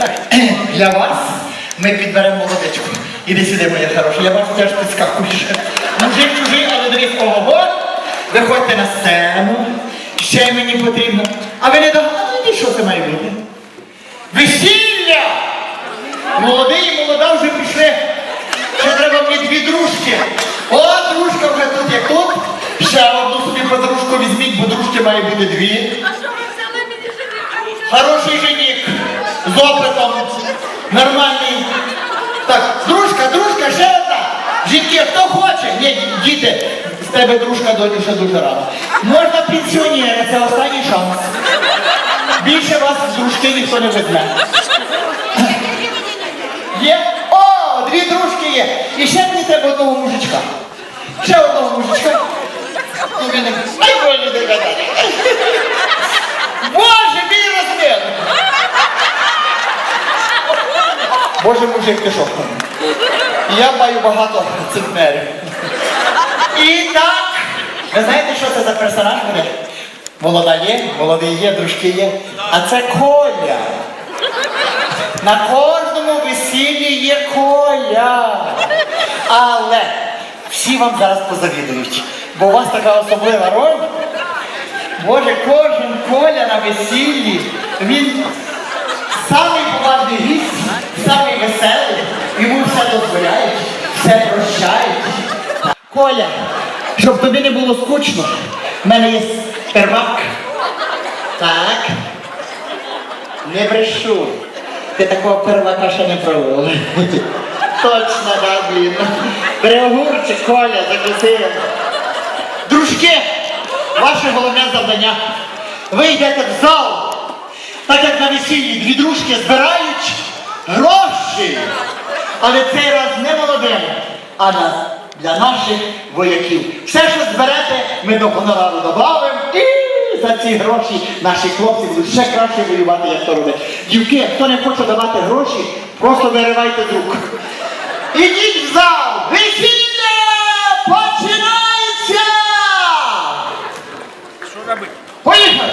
Так, для вас ми підберемо молодечку. Іди сюди, моя хороша, я бачу, теж підскакуєш. Мужик чужий, але дивись, ого, виходьте на сцену. Ще мені потрібно. А ви не догадуєте, що це має бути? Весілля! Молодий і молода вже пішли. Ще треба мені дві дружки. О, дружка вже тут як тут. Ще одну собі подружку візьміть, бо дружки має бути дві. А що ви взяли мені жених? Хороший жених. З опитом. Нормальний. Так, дружка, дружка, ще одна. Жінки, хто хоче? Ні, діти, з тебе дружка доню ще дуже рано. Можна пенсіонери, це останній шанс. Більше вас з дружки ніхто не візьме. Є? О, дві дружки є. І ще мені треба одного мужичка. Ще одного мужичка. Ну, Боже, не гадай. Боже, мій розмір! Боже, мужик, що? Я маю багато центнерів. І так, ви знаєте, що це за персонаж буде? Молода є, молодий є, дружки є. А це Коля. На кожному весіллі є Коля. Але всі вам зараз позавідують, бо у вас така особлива роль. Боже, кожен Коля на весіллі, він самий поважний гість, дозволяють, все прощають. Коля, щоб тобі не було скучно, в мене є первак. Так. Не брешу. Ти такого первака ще не пробував. Точно, да, блін. Бери Коля, закусив. Дружки, ваше головне завдання. Ви йдете в зал, так як на весіллі дві дружки збирають гроші. Але цей раз не молодим, а на, для наших вояків. Все, що зберете, ми до гонорару додамо. І за ці гроші наші хлопці будуть ще краще воювати, як то робить. Дівки, хто не хоче давати гроші, просто виривайте з рук. Ідіть в зал! Весілля починається! Що робити? Поїхали!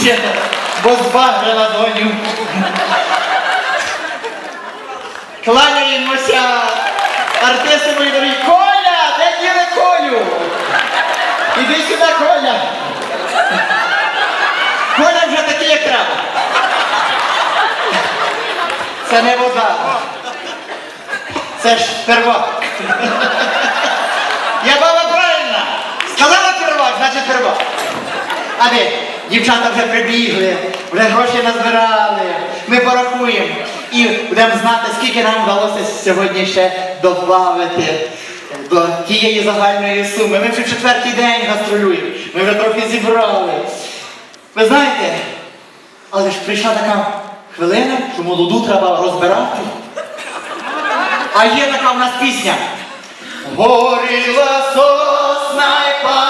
Тішиться, бо збагрила доню. Кланяємося. Артисти мої дорогі. Коля! Де діли Колю? Іди сюди, Коля. Коля вже такий, як треба. Це не вода. Це ж первак. Я баба правильна. Сказала первак, значить первак. А де? Дівчата вже прибігли, вже гроші назбирали. Ми порахуємо і будемо знати, скільки нам вдалося сьогодні ще додати до тієї загальної суми. Ми вже четвертий день гастролюємо. Ми вже трохи зібрали. Ви знаєте, але ж прийшла така хвилина, що молоду треба розбирати. А є така в нас пісня. Горіла сосна й палала,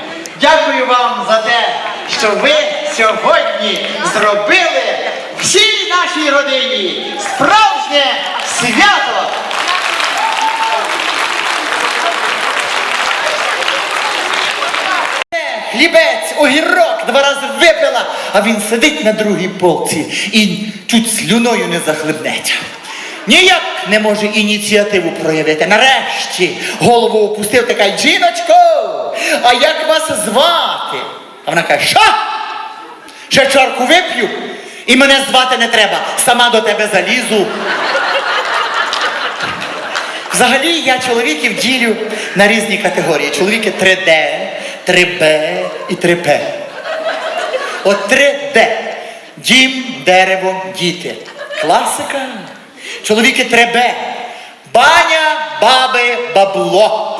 Дякую вам за те, що ви сьогодні зробили всій нашій родині справжнє свято. Хлібець, огірок два рази випила, а він сидить на другій полці і чуть слюною не захлебнеться. Ніяк не може ініціативу проявити. Нарешті голову опустив така жіночко, а як вас звати? А вона каже, що? Ще чарку вип'ю, і мене звати не треба, сама до тебе залізу. Взагалі я чоловіків ділю на різні категорії. Чоловіки 3D, 3B і 3P. От 3D. Дім, дерево, діти. Класика. Чоловіки 3B. Баня, баби, бабло.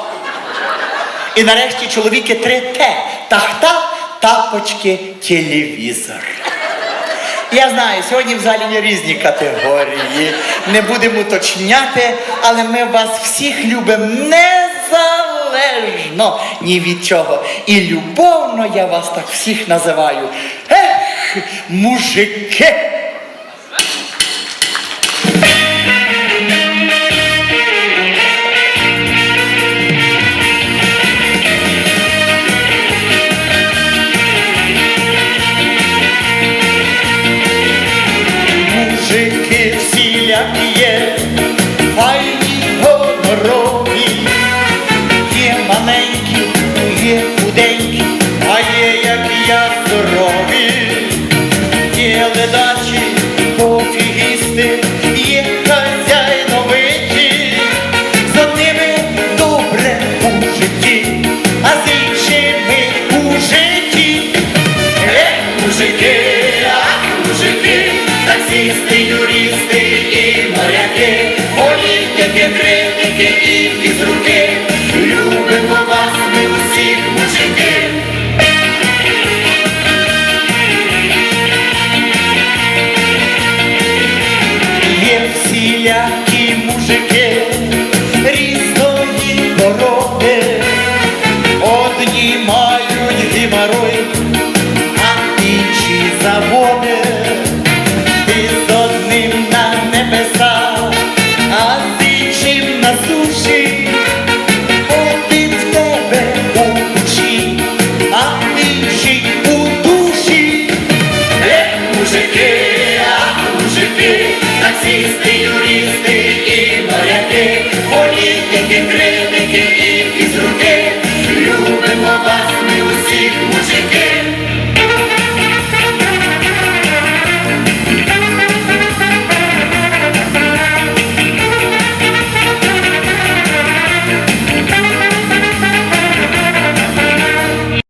І нарешті чоловіки 3T. Тахта, тапочки, телевізор. Я знаю, сьогодні в залі є різні категорії. Не будемо уточняти, але ми вас всіх любимо незалежно ні від чого. І любовно я вас так всіх називаю. Ех! Мужики комуністи, юристи і моряки, політики, критики і фізруки, любимо вас, ми усіх мужики.